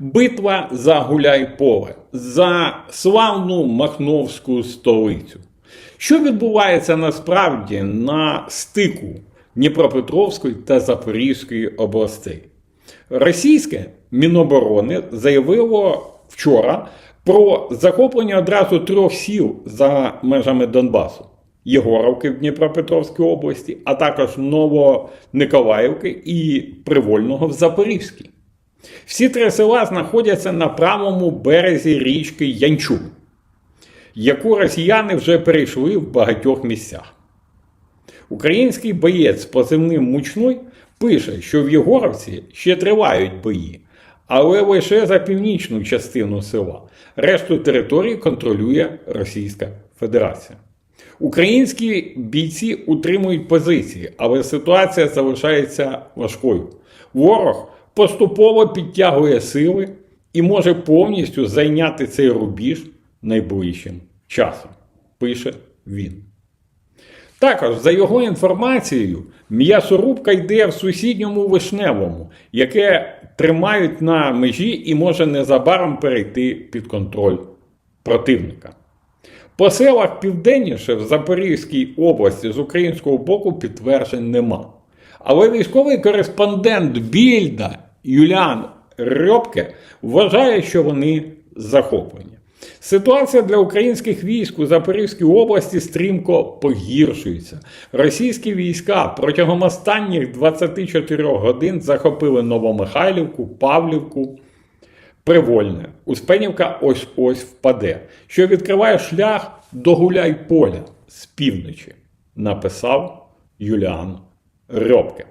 Битва за Гуляйполе, за славну Махновську столицю. Що відбувається насправді на стику Дніпропетровської та Запорізької областей? Російське Міноборони заявило вчора про захоплення одразу трьох сіл за межами Донбасу: Єгоровки в Дніпропетровській області, а також Новониколаївки і Привольного в Запорізькій. Всі три села знаходяться на правому березі річки Янчур, яку росіяни вже перейшли в багатьох місцях. Український боєць з позивним Мучной пише, що в Єгоровці ще тривають бої, але лише за північну частину села. Решту території контролює Російська Федерація. Українські бійці утримують позиції, але ситуація залишається важкою. Ворог поступово підтягує сили і може повністю зайняти цей рубіж найближчим часом, пише він. Також, за його інформацією, м'ясорубка йде в сусідньому вишневому, яке тримають на межі і може незабаром перейти під контроль противника. По селах південніше в Запорізькій області з українського боку підтверджень нема. Але військовий кореспондент Більда Юліан Рьопке вважає, що вони захоплені. Ситуація для українських військ у Запорізькій області стрімко погіршується. Російські війська протягом останніх 24 годин захопили Новомихайлівку, Павлівку, Привольне. Успенівка ось ось впаде, що відкриває шлях до Гуляйполя з півночі, написав Юліан Рьопке.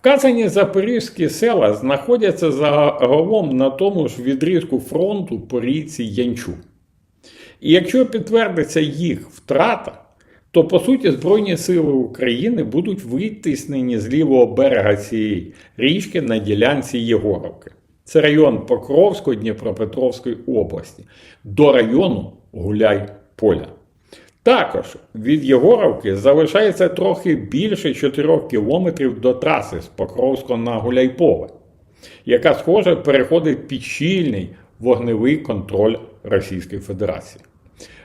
Вказані запорізькі села знаходяться загалом на тому ж відрізку фронту по річці Янчу. І якщо підтвердиться їх втрата, то по суті Збройні Сили України будуть витиснені з лівого берега цієї річки на ділянці Єгоровки. Це район Покровської Дніпропетровської області до району Гуляй-Поля. Також від Єгоровки залишається трохи більше 4 кілометрів до траси з Покровського на Гуляйполе, яка, схоже, переходить під щільний вогневий контроль Російської Федерації.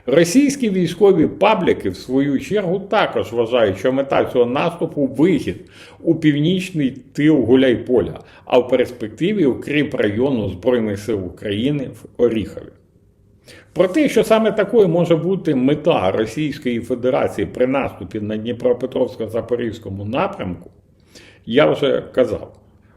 Російські військові пабліки, в свою чергу, також вважають, що мета цього наступу вихід у північний тил Гуляйполя, а в перспективі укріп району Збройних сил України в Оріхові. Про те, що саме такою може бути мета Російської Федерації при наступі на Дніпропетровсько-Запорізькому напрямку, я вже казав.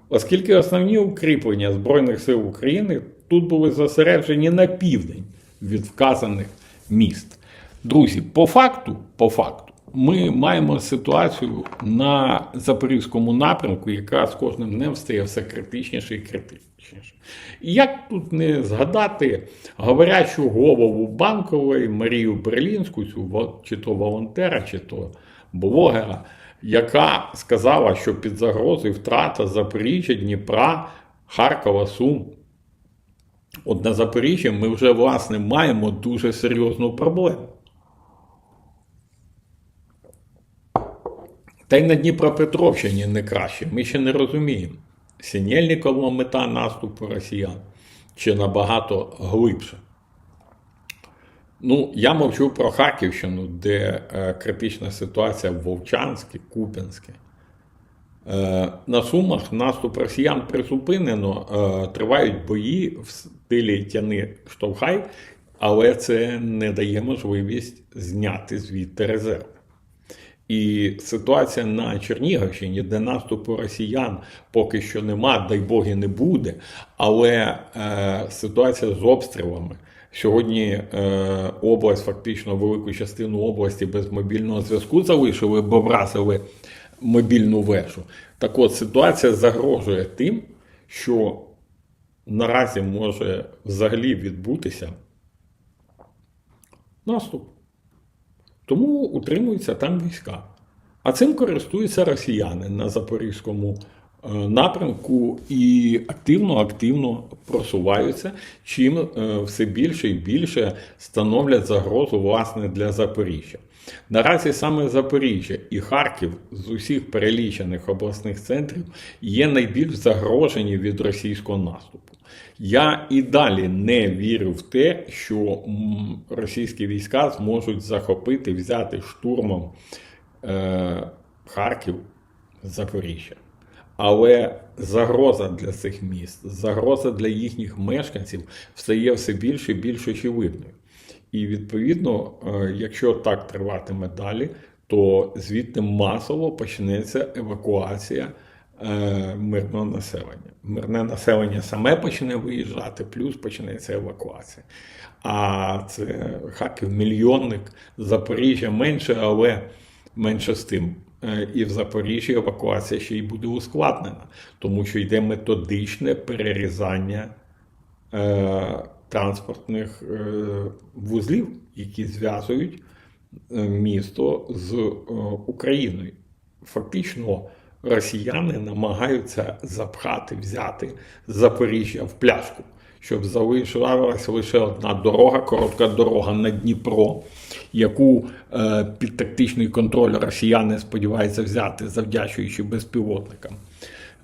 Оскільки основні укріплення Збройних сил України тут були зосереджені на південь від вказаних міст. Друзі, по факту, по факту, ми маємо ситуацію на Запорізькому напрямку, яка з кожним днем стає все критичніше і критичніше. Як тут не згадати говорячу голову банкової Марію Берлінську, цю чи то волонтера, чи то блогера, яка сказала, що під загрозою втрата Запоріжжя, Дніпра, Харкова, Сум. От на Запоріжжі ми вже, власне, маємо дуже серйозну проблему. Та й на Дніпропетровщині не краще. Ми ще не розуміємо, Сінєльникова мета наступу росіян чи набагато глибше. Ну, я мовчу про Харківщину, де е, критична ситуація в Вовчанське, Куп'янське. Е, на Сумах наступ росіян призупинено, е, тривають бої в стилі тяни штовхай, але це не дає можливість зняти звідти резерв. І ситуація на Чернігівщині, де наступу росіян поки що нема, дай Боги не буде. Але е, ситуація з обстрілами. Сьогодні е, область, фактично велику частину області без мобільного зв'язку залишили, бо вразили мобільну вежу. Так от ситуація загрожує тим, що наразі може взагалі відбутися наступ. Тому утримуються там війська. А цим користуються росіяни на Запорізькому напрямку і активно-активно просуваються, чим е, все більше і більше становлять загрозу власне для Запоріжжя. Наразі саме Запоріжжя і Харків з усіх перелічених обласних центрів є найбільш загрожені від російського наступу. Я і далі не вірю в те, що російські війська зможуть захопити, взяти штурмом е, Харків, Запоріжжя. Але загроза для цих міст, загроза для їхніх мешканців стає все більше і більш очевидною. І відповідно, е, якщо так триватиме далі, то звідти масово почнеться евакуація е, мирного населення. Мирне населення саме почне виїжджати, плюс почнеться евакуація. А це Харків мільйонник, Запоріжжя менше, але менше з тим. Е, І в Запоріжжі евакуація ще й буде ускладнена, тому що йде методичне перерізання е, транспортних е, вузлів, які зв'язують е, місто з е, Україною. Фактично, росіяни намагаються запхати, взяти Запоріжжя в пляшку, щоб залишилася лише одна дорога, коротка дорога на Дніпро, яку е, під тактичний контроль росіяни сподіваються взяти, завдячуючи безпілотникам.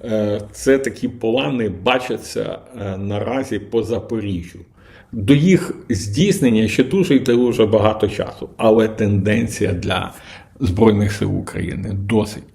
Е, Це такі плани бачаться е, наразі по Запоріжжю. До їх здійснення ще дуже і дуже багато часу, але тенденція для Збройних сил України досить